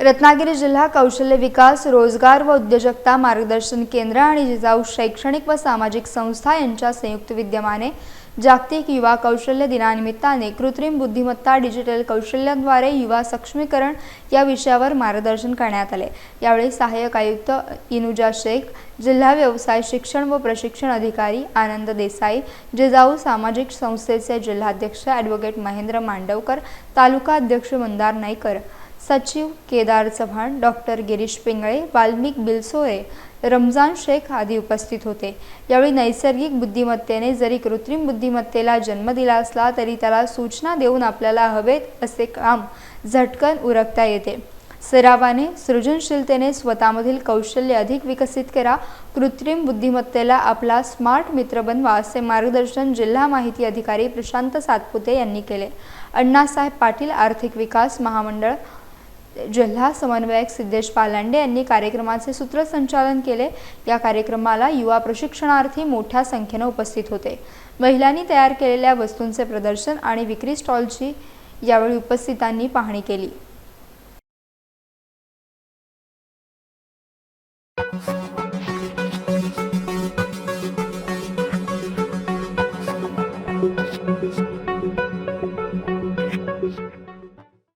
रत्नागिरी जिल्हा कौशल्य विकास रोजगार व उद्योजकता मार्गदर्शन केंद्र आणि जिजाऊ शैक्षणिक व सामाजिक संस्था यांच्या संयुक्त विद्यमाने जागतिक युवा कौशल्य दिनानिमित्ताने कृत्रिम बुद्धिमत्ता डिजिटल कौशल्यांद्वारे युवा सक्षमीकरण या विषयावर मार्गदर्शन करण्यात आले. यावेळी सहाय्यक आयुक्त इनुजा शेख जिल्हा व्यवसाय शिक्षण व प्रशिक्षण अधिकारी आनंद देसाई जिजाऊ सामाजिक संस्थेचे जिल्हाध्यक्ष ॲडव्होकेट महेंद्र मांडवकर तालुका अध्यक्ष मंदार नाईकर सचिव केदार चव्हाण डॉक्टर गिरीश पिंगळे वाल्मिक बिलसोरे रमजान शेख आदी उपस्थित होते. यावेळी नैसर्गिक बुद्धिमत्तेने जरी कृत्रिम बुद्धिमत्तेला जन्म दिला असला तरी त्याला सूचना देऊन आपल्याला हवेत असे काम झटकन उरकता येते. सरावाने सृजनशीलतेने स्वतःमधील कौशल्य अधिक विकसित करा. कृत्रिम बुद्धिमत्तेला आपला स्मार्ट मित्र बनवा असे मार्गदर्शन जिल्हा माहिती अधिकारी प्रशांत सातपुते यांनी केले. अण्णासाहेब पाटील आर्थिक विकास महामंडळ जिल्हा समन्वयक सिद्धेश पालांडे यांनी कार्यक्रमाचे सूत्रसंचालन केले या कार्यक्रमाला युवा प्रशिक्षणार्थी मोठ्या संख्येनं उपस्थित होते महिलांनी तयार केलेल्या वस्तूंचे प्रदर्शन आणि विक्री स्टॉलची यावेळी उपस्थितांनी पाहणी केली Thank you.